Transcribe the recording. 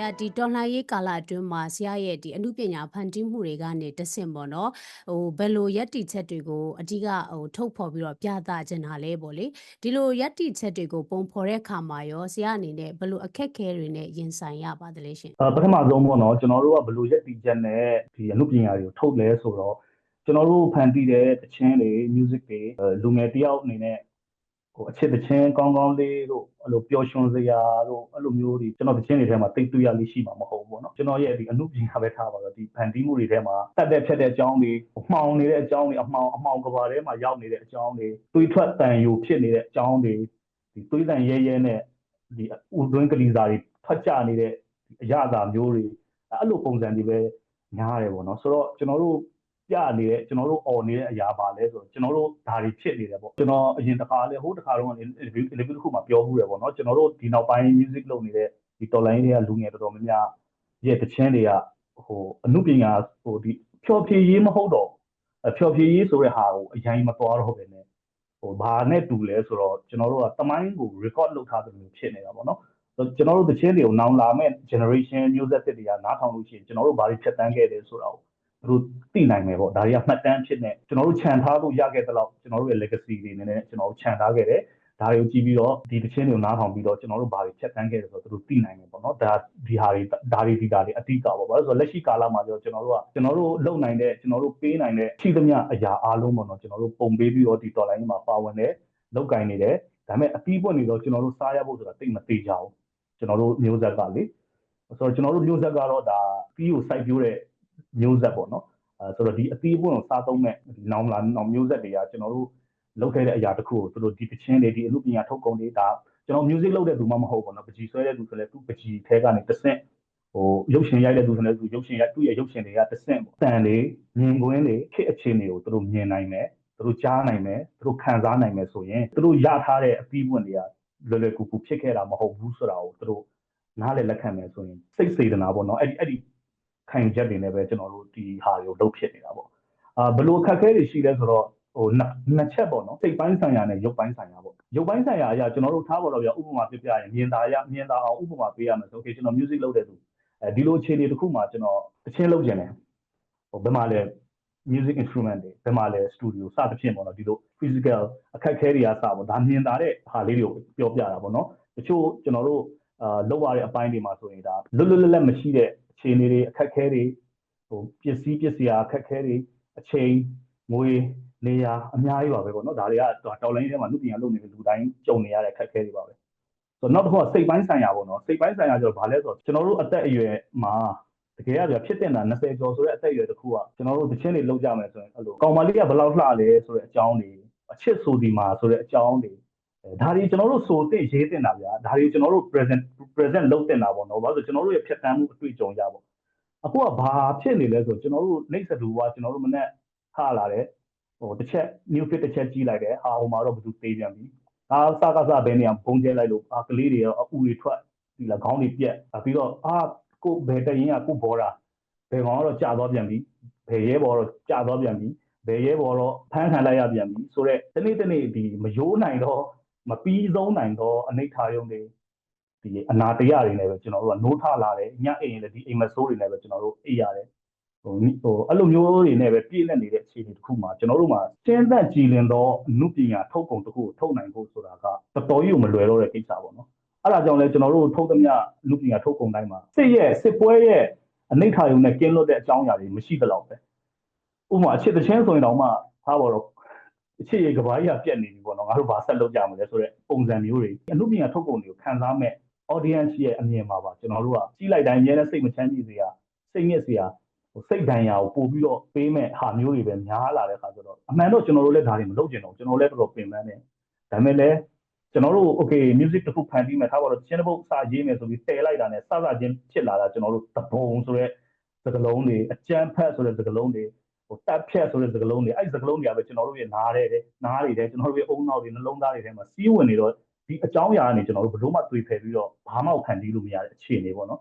ရာဒီတော်လှန်ရေးကာလအတွင်းမှာဆရာရဲ့ဒီအမှုပညာဖန်တီးမှုတွေကနေတဆင့်ပေါ့နော်ဟိုဘယ်လိုရက်တီချက်တွေကိုအဓိကဟိုထုတ်ဖော်ပြီးတော့ပြသချင်တာလဲပေါ့လေဒီလိုရက်တီချက်တွေကိုပုံဖော်တဲ့အခါမှာရောဆရာအနေနဲ့ဘယ်လိုအခက်အခဲတွေနဲ့ရင်ဆိုင်ရပါသလဲရှင်အဲပထမဆုံးပေါ့နော်ကျွန်တော်တို့ကဘယ်လိုရက်တီချက်နဲ့ဒီအမှုပညာတွေကိုထုတ်လဲဆိုတော့ကျွန်တော်တို့ဖန်တီးတဲ့တခြင်းတွေ music တွေလူငယ်တယောက်အနေနဲ့ဟို အချစ်တခြင်းကောင်းကောင်းလေးတို့အဲ့လိုပျော်ရွှင်စရာတို့အဲ့လိုမျိုးတွေကျွန်တော်တခြင်းတွေထဲမှာတိတ်တွေ့ရလေးရှိမှာမဟုတ်ဘူးပေါ့နော်ကျွန်တော်ရဲ့ဒီအမှုပညာပဲထားပါတော့ဒီဖန်တီးမှုတွေထဲမှာတက်တဲ့ဖြတ်တဲ့အကြောင်းတွေမှောင်နေတဲ့အကြောင်းတွေအမှောင်အမှောင်ကဘာထဲမှာရောက်နေတဲ့အကြောင်းတွေတွေးထွက်တန်ယူဖြစ်နေတဲ့အကြောင်းတွေဒီတွေးတန်ရဲရဲနဲ့ဒီဥတွင်းကလေးစာတွေထွက်ကြနေတဲ့အရာသာမျိုးတွေအဲ့လိုပုံစံတွေပဲများတယ်ပေါ့နော်ဆိုတော့ကျွန်တော်တို့ ပြနေတဲ့ကျွန်တော်တို့អော်နေတဲ့အရာပါလဲဆိုတော့ကျွန်တော်တို့ဒါတွေဖြစ်နေတယ်ပေါ့ကျွန်တော်အရင်တစ်ခါလဲဟိုတစ်ခါတော့ interview interview တစ်ခုမှာပြောမှုတယ်ပေါ့နော်ကျွန်တော်တို့ဒီနောက်ပိုင်း music လုပ်နေတဲ့ဒီတော်လိုင်းတွေကလူငယ်တော်တော်များများရဲ့တခြင်းတွေကဟိုအမှုပညာဟိုဒီဖြော်ဖြေရေးမဟုတ်တော့ဖြော်ဖြေရေးဆိုတဲ့ဟာကိုအရင်မတော်တော့ပဲねဟိုဘာနဲ့တူလဲဆိုတော့ကျွန်တော်တို့ကတမိုင်းကို record လုပ်ထားတယ်လို့ဖြစ်နေတာပေါ့နော်ကျွန်တော်တို့တခြင်းတွေကိုနောင်လာမဲ့ generation မျိုးဆက်တွေကနားထောင်လို့ရှိရင်ကျွန်တော်တို့ဘာတွေဖြတ်တန်းခဲ့တယ်ဆိုတာကိုသူ တို့သိနိုင်မယ်ပေါ့ဒါတွေကမှတ်တမ်းဖြစ်နေကျွန်တော်တို့ခြံထားလို့ရခဲ့တဲ့လောက်ကျွန်တော်တို့ရဲ့ legacy တွေနဲ့ကျွန်တော်တို့ခြံထားခဲ့တယ်ဒါတွေကိုကြည့်ပြီးတော့ဒီတခြင်းတွေကိုနားထောင်ပြီးတော့ကျွန်တော်တို့ဘာတွေဖြတ်တန်းခဲ့တယ်ဆိုတော့သူတို့သိနိုင်မယ်ပေါ့နော်ဒါဒီဟာတွေဒါတွေဒီဒါတွေအတိအကျပေါ့ဘာလို့ဆိုတော့လက်ရှိကာလမှာကျတော့ကျွန်တော်တို့ကကျွန်တော်တို့လုပ်နိုင်တဲ့ကျွန်တော်တို့ပေးနိုင်တဲ့ရှိသမျှအရာအားလုံးပေါ့နော်ကျွန်တော်တို့ပုံပေးပြီးတော့ဒီတော်လိုင်းမှာပါဝင်တယ်လောက်ကင်နေတယ်ဒါပေမဲ့အပြီးပွင့်နေတော့ကျွန်တော်တို့စားရဖို့ဆိုတာတိတ်မသေးကြဘူးကျွန်တော်တို့မျိုးဆက်ကလေဆိုတော့ကျွန်တော်တို့မျိုးဆက်ကတော့ဒါပြီးကိုစိုက်ပျိုးတဲ့ မျိုးဆက်ပေါ့နော်အဲဆိုတော့ဒီအသေးပွင့်ကိုစားသုံးမဲ့ဒီနောင်လာနောင်မျိုးဆက်တွေကကျွန်တော်တို့လုပ်ခဲ့တဲ့အရာတစ်ခုကိုသူတို့ဒီတချင်းတွေဒီအမှုပညာထုတ်ကုန်တွေဒါကျွန်တော် music လုပ်တဲ့သူမှမဟုတ်ဘူးပေါ့နော်ပကြီးဆွဲတဲ့သူဆိုလည်းသူပကြီးထဲကနေတဆင့်ဟိုရုပ်ရှင်ရိုက်တဲ့သူဆိုလည်းသူရုပ်ရှင်ရိုက်သူ့ရဲ့ရုပ်ရှင်တွေကတဆင့်ပေါ့တန်တွေမြင်ကွင်းတွေခေအခြေအနေကိုသူတို့မြင်နိုင်မယ်သူတို့ကြားနိုင်မယ်သူတို့ခံစားနိုင်မယ်ဆိုရင်သူတို့ရထားတဲ့အပြီးပွင့်တွေကလွယ်လွယ်ကူကူဖြစ်ခဲ့တာမဟုတ်ဘူးဆိုတာကိုသူတို့နားလည်လက်ခံမယ်ဆိုရင်စိတ်စေတနာပေါ့နော်အဲ့ဒီအဲ့ဒီ ခံချက်တွေနဲ့ပဲကျွန်တော်တို့ဒီဟာတွေကိုလုပ်ဖြစ်နေတာပေါ့အာဘလို့အခက်အခဲတွေရှိလဲဆိုတော့ဟိုနှစ်ချက်ပေါ့နော်စိတ်ပိုင်းဆိုင်ရာနဲ့ရုပ်ပိုင်းဆိုင်ရာပေါ့ရုပ်ပိုင်းဆိုင်ရာအရာကျွန်တော်တို့ထားပေါ်တော့ပြဥပမာပြပြရင်မြင်သာရမြင်သာအောင်ဥပမာပေးရမယ်ဆိုโอเคကျွန်တော် music လုပ်တဲ့သူအဲဒီလိုအခြေအနေတစ်ခုမှာကျွန်တော်အချင်းလုပ်ကျင်တယ်ဟိုဘယ်မှာလဲ music instrument တွေဘယ်မှာလဲ studio စသဖြင့်ပေါ့နော်ဒီလို physical အခက်အခဲတွေကစပေါ့ဒါမြင်သာတဲ့ဟာလေးတွေကိုပြောပြတာပေါ့နော်တချို့ကျွန်တော်တို့အာလောက်ရတဲ့အပိုင်းတွေမှာဆိုရင်ဒါလွတ်လွတ်လပ်လပ်မရှိတဲ့အ ခြေအနေတွေအခက်အခဲတွေဟိုပစ္စည်းပစ္စည်းအခက်အခဲတွေအချိန်ငွေနေရာအများကြီးပါပဲပေါ့နော်ဒါတွေကတော်လိုင်းထဲမှာလူပညာလုပ်နေတဲ့လူတိုင်းကြုံနေရတဲ့အခက်အခဲတွေပါပဲဆိုတော့နောက်တစ်ခုကစိတ်ပိုင်းဆိုင်ရာပေါ့နော်စိတ်ပိုင်းဆိုင်ရာကျတော့ဘာလဲဆိုတော့ကျွန်တော်တို့အသက်အရွယ်မှာတကယ်ရဖြစ်တဲ့တာ20ကျော်ဆိုတဲ့အသက်အရွယ်တစ်ခုကကျွန်တော်တို့တခြင်းတွေလောက်ကြမယ်ဆိုရင်အဲ့လိုကောင်မလေးကဘယ်လောက်လှလဲဆိုတဲ့အကြောင်းတွေအချစ်ဆိုဒီမှာဆိုတဲ့အကြောင်းတွေ ဒါတွေကျွန်တော်တို့ဆိုတဲ့ရေးတင်တာဗျာဒါတွေကျွန်တော်တို့ present present လုပ်တင်တာပေါ့နော်ဘာလို့ဆိုကျွန်တော်တို့ရဲ့ဖြတ်တန်းမှုအတွေ့အကြုံရပေါ့အခုကဘာဖြစ်နေလဲဆိုကျွန်တော်တို့နှိမ့်စတူကကျွန်တော်တို့မနဲ့ထားလာတယ်ဟိုတစ်ချက် new fit တစ်ချက်ကြီးလိုက်တယ်ဟာဟိုမှာတော့ဘယ်သူသေးပြန်ပြီဒါစကားစဘဲနေအောင်ပုံကျဲလိုက်လို့အာကလေးတွေရောအူတွေထွက်ဒီလာခေါင်းတွေပြက်ပြီးတော့အာကိုဘယ်တရင်ကကိုဘောတာဘယ်ကောင်ကတော့ကြာသွားပြန်ပြီဘယ်ရဲဘော်တော့ကြာသွားပြန်ပြီဘယ်ရဲဘော်တော့ဖမ်းခံလိုက်ရပြန်ပြီဆိုတော့တနေ့တနေ့ဒီမယိုးနိုင်တော့ မပြီးဆုံးနိုင်တော့အနိဋ္ဌာယုံတွေဒီအနာတရားတွေနဲ့ပဲကျွန်တော်တို့ကနိုးထလာတယ်ညအိမ်ရင်လည်းဒီအိမ်မဆိုးတွေနဲ့ပဲကျွန်တော်တို့အိပ်ရတယ်ဟိုဟိုအဲ့လိုမျိုးတွေနဲ့ပဲပြည့်လက်နေတဲ့အခြေအနေတစ်ခုမှာကျွန်တော်တို့မှာကျင်းသက်ကြည်လင်သောအမှုပညာထုတ်ကုန်တစ်ခုကိုထုတ်နိုင်ဖို့ဆိုတာကတော်တော်ကြီးကိုမလွယ်တော့တဲ့ကိစ္စပေါ့နော်အဲ့ဒါကြောင့်လဲကျွန်တော်တို့ထုတ်သမျှအမှုပညာထုတ်ကုန်တိုင်းမှာစစ်ရဲ့စစ်ပွဲရဲ့အနိဋ္ဌာယုံနဲ့ကင်းလွတ်တဲ့အကြောင်းအရာတွေမရှိသလောက်ပဲဥပမာအချစ်တချင်းဆိုရင်တော့မှဟာပေါ်တော့ အချစ်ရဲ့ကဘာကြီးကပြက်နေပြီပေါ့နော်ငါတို့ဘာဆက်လုပ်ကြမလဲဆိုတော့ပုံစံမျိုးတွေအမှုပညာထုတ်ကုန်တွေကိုခံစားမဲ့ audience ရဲ့အမြင်မှာပါကျွန်တော်တို့ကကြီးလိုက်တိုင်းအများနဲ့စိတ်မချမ်းသာစရာစိတ်ညစ်စရာစိတ်ဒဏ်ရာကိုပို့ပြီးတော့ပေးမဲ့ဟာမျိုးတွေပဲများလာတဲ့အခါကျတော့အမှန်တော့ကျွန်တော်တို့လည်းဒါတွေမလုပ်ကျင်တော့ကျွန်တော်လည်းတော်တော်ပင်ပန်းတယ်ဒါပေမဲ့လည်းကျွန်တော်တို့ okay music တစ်ခုဖန်တီးမယ်ထားပါတော့ချင်းတစ်ပုတ်စာရေးမယ်ဆိုပြီးတည်လိုက်တာနဲ့စစချင်းဖြစ်လာတာကျွန်တော်တို့တပုံဆိုတဲ့စကလုံးတွေအကြမ်းဖက်ဆိုတဲ့စကလုံးတွေ ဟိုတက်ဖြတ်ဆိုတဲ့စကလုံးတွေအဲ့ဒီစကလုံးတွေကပဲကျွန်တော်တို့ရဲ့နားတဲ့နားတွေတဲ့ကျွန်တော်တို့ရဲ့အုံနောက်တွေနှလုံးသားတွေထဲမှာစီးဝင်နေတော့ဒီအကြောင်းအရာကနေကျွန်တော်တို့ဘလို့မှတွေးဖယ်ပြီးတော့ဘာမှခံတီးလို့မရတဲ့အခြေအနေပေါ့နော်